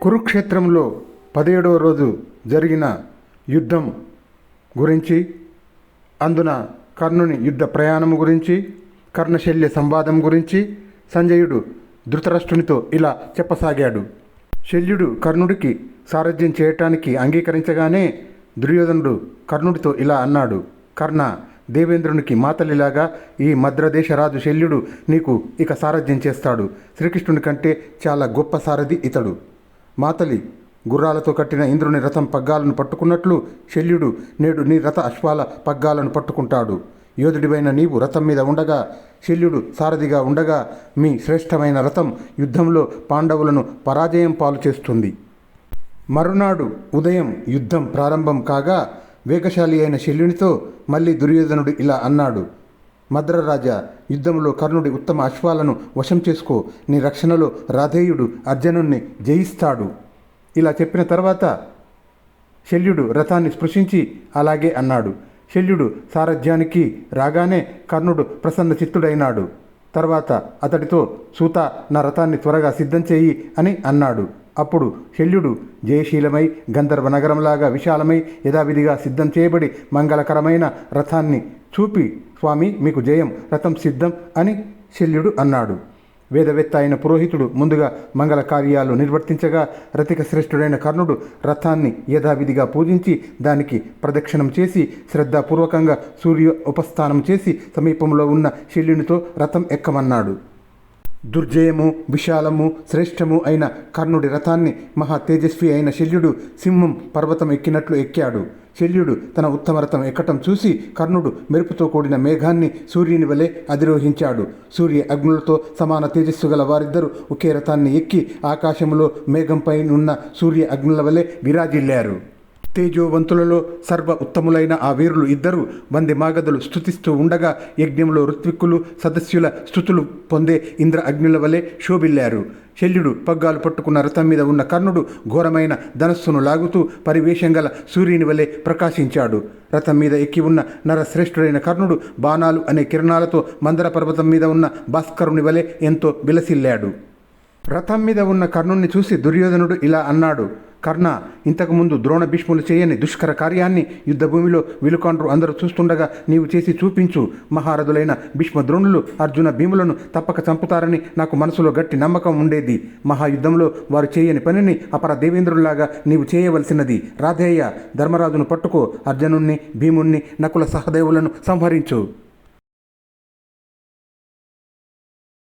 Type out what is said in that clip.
కురుక్షేత్రంలో పదిహేడవ రోజు జరిగిన యుద్ధం గురించి అందున కర్ణుని యుద్ధ ప్రయాణం గురించి కర్ణశల్య సంవాదం గురించి సంజయుడు ధృతరాష్ట్రునితో ఇలా చెప్పసాగాడు. శల్యుడు కర్ణుడికి సారథ్యం చేయటానికి అంగీకరించగానే దుర్యోధనుడు కర్ణుడితో ఇలా అన్నాడు కర్ణ దేవేంద్రునికి మాతలిలాగా ఈ మద్రదేశ రాజు శల్యుడు నీకు ఇక సారథ్యం చేస్తాడు. శ్రీకృష్ణుని కంటే చాలా గొప్ప సారథి ఇతడు. మాతలి గుర్రాలతో కట్టిన ఇంద్రుని రథం పగ్గాలను పట్టుకున్నట్లు శల్యుడు నేడు నీ రథ అశ్వాల పగ్గాలను పట్టుకుంటాడు. యోధుడివైన నీవు రథం మీద ఉండగా శల్యుడు సారథిగా ఉండగా మీ శ్రేష్టమైన రథం యుద్ధంలో పాండవులను పరాజయం పాలు చేస్తుంది. మరునాడు ఉదయం యుద్ధం ప్రారంభం కాగా వేగశాలి అయిన శల్యునితో మళ్ళీ దుర్యోధనుడు ఇలా అన్నాడు. మద్రరాజా యుద్ధంలో కర్ణుడి ఉత్తమ అశ్వాలను వశం చేసుకో. నీ రక్షణలో రాధేయుడు అర్జునుణ్ణి జయిస్తాడు. ఇలా చెప్పిన తర్వాత శల్యుడు రథాన్ని స్పృశించి అలాగే అన్నాడు. శల్యుడు సారథ్యానికి రాగానే కర్ణుడు ప్రసన్న చిత్తుడైనాడు. తర్వాత అతడితో సూత నా రథాన్ని త్వరగా సిద్ధం చేయి అని అన్నాడు. అప్పుడు శల్యుడు జయశీలమై గంధర్వ నగరంలాగా విశాలమై యథావిధిగా సిద్ధం చేయబడి మంగళకరమైన రథాన్ని చూపి స్వామి మీకు జయం రథం సిద్ధం అని శల్యుడు అన్నాడు. వేదవేత్త అయిన పురోహితుడు ముందుగా మంగళ కార్యాలు నిర్వర్తించగా రతిక శ్రేష్ఠుడైన కర్ణుడు రథాన్ని యథావిధిగా పూజించి దానికి ప్రదక్షిణం చేసి శ్రద్ధాపూర్వకంగా సూర్య ఉపస్థానం చేసి సమీపంలో ఉన్న శల్యునితో రథం ఎక్కమన్నాడు. దుర్జయము విశాలము శ్రేష్టము అయిన కర్ణుడి రథాన్ని మహా తేజస్వి అయిన శల్యుడు సింహం పర్వతం ఎక్కినట్లు ఎక్కాడు. శల్యుడు తన ఉత్తమ రథం ఎక్కటం చూసి కర్ణుడు మెరుపుతో కూడిన మేఘాన్ని సూర్యుని వలె అధిరోహించాడు. సూర్య అగ్నులతో సమాన తేజస్సు గల వారిద్దరూ ఒకే రథాన్ని ఎక్కి ఆకాశంలో మేఘంపై ఉన్న సూర్య అగ్నుల వలె విరాజిల్లారు. తేజోవంతులలో సర్వ ఉత్తములైన ఆ వీరులు ఇద్దరు వంది మాగదులు స్థుతిస్తూ ఉండగా యజ్ఞంలో ఋత్విక్కులు సదస్యుల స్థుతులు పొందే ఇంద్ర అగ్నుల వలె శోభిల్లారు. శల్యుడు పగ్గాలు పట్టుకున్న రథం మీద ఉన్న కర్ణుడు ఘోరమైన ధనస్సును లాగుతూ పరివేషం గల సూర్యుని వలె ప్రకాశించాడు. రథం మీద ఎక్కి ఉన్న నరశ్రేష్ఠుడైన కర్ణుడు బాణాలు అనే కిరణాలతో మందర పర్వతం మీద ఉన్న భాస్కరుని వలె ఎంతో విలసిల్లాడు. రథం మీద ఉన్న కర్ణుణ్ణి చూసి దుర్యోధనుడు ఇలా అన్నాడు కర్ణ ఇంతకుముందు ద్రోణ భీష్ములు చేయని దుష్కర కార్యాన్ని యుద్ధభూమిలో విలుకాండ్రు అందరూ చూస్తుండగా నీవు చేసి చూపించు. మహారథులైన భీష్మ ద్రోణులు అర్జున భీములను తప్పక చంపుతారని నాకు మనసులో గట్టి నమ్మకం ఉండేది. మహాయుద్ధంలో వారు చేయని పనిని అపర దేవేంద్రుల్లాగా నీవు చేయవలసినది. రాధేయ ధర్మరాజును పట్టుకో. అర్జునుణ్ణి భీముణ్ణి నకుల సహదేవులను సంహరించు.